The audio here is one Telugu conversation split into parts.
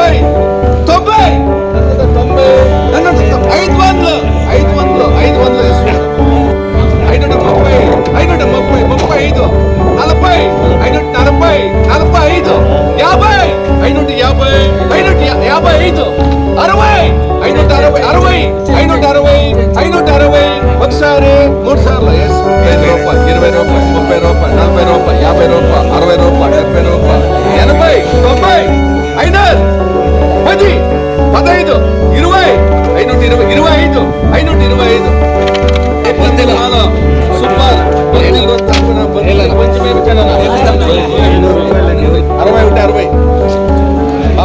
తొంభై. తొంభై. తొంభై. ఐదు వందలు. ఐదు వందలు. ఐదు వందలు వేసుకున్నాను ఐదు ముప్పై. ఐదు ముప్పై. ముప్పై ఐదు. నలభై. ఐదు నలభై. నలభై ఐదు. యాభై. ఐదు యాభై. ఐదు యాభై ఐదు. అరవై. ఐదు అరవై. అరవై. ఐదు అరవై. ఐదు అరవై. ఒకసారి మూడు సార్లు వేసుకున్నాను ఐదు ఇరవై ఐనూట ఇరవై ఇరవై ఐదు ఐనూట ఇరవై ఐదు. అరవై ఒకటి అరవై.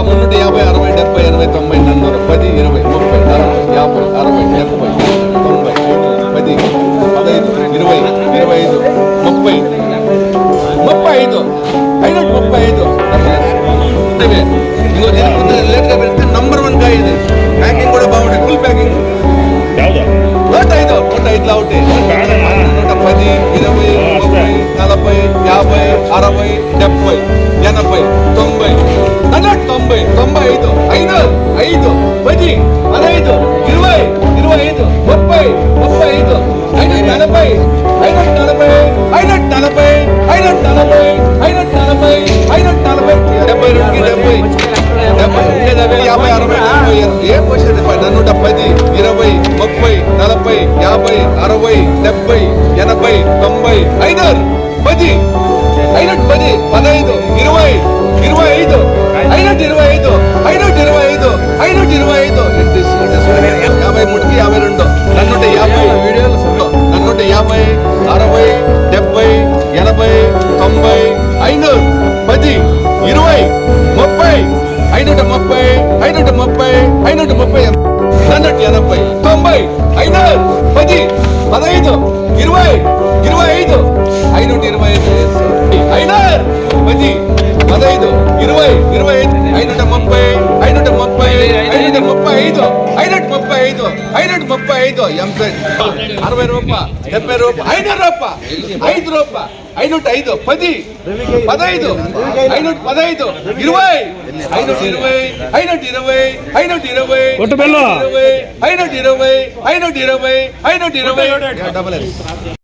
మున్నూట యాభై అరవై డెబ్బై ఎనభై తొంభై నన్నూరు పది ఇరవై ముప్పై నలభై యాభై అరవై డెబ్బై తొంభై పది పదహైదు ఇరవై ఇరవై ఐదు ముప్పై ముప్పై ఐదు ఐదు ముప్పై ఐదు. ఇంకో లేట్గా పెడితే నంబర్ నలభై ఐదు నలభై ఐదు నలభై ఐదు నలభై ఐదు నలభై ఐదు నలభై. డెబ్బై రెండు డెబ్బై. డెబ్బై డెబ్బై యాభై అరవై. డెబ్బై ఏం క్వశ్చన్ నన్ను పది ఇరవై ముప్పై నలభై యాభై అరవై డెబ్బై ఎనభై తొంభై ఐదు పది. ఐదు పది పదహైదు ఇరవై ఇరవై ఐదు. ఐదు ఇరవై ఐదు ఐదు ఇరవై ఇరవై ఐదు పది పదహైదు ఇరవై ఇరవై ఐదు. ఐదు ఇరవై ఐదు. పది పదహైదు ఇరవై ఇరవై ఐదు. ఐదు ముప్పై ఐదు ముప్పై ఐదు ముప్పై ఐదు. ఐదు ముప్పై ఐదు ఐదు ముప్పై ఐదు. ఎంసెట్ అరవై రూపాయ? డెబ్బై రూపాయ? ఐదు రూపాయ? ఐదు రూపాయ? ఐదు ఐదు. పది పదహైదు ఐదు పదహైదు. ఇరవై ఐనూట ఇరవై ఐనూట ఇరవై ఐనూట ఇరవై ఐనూట ఇరవై ఐనూట ఇరవై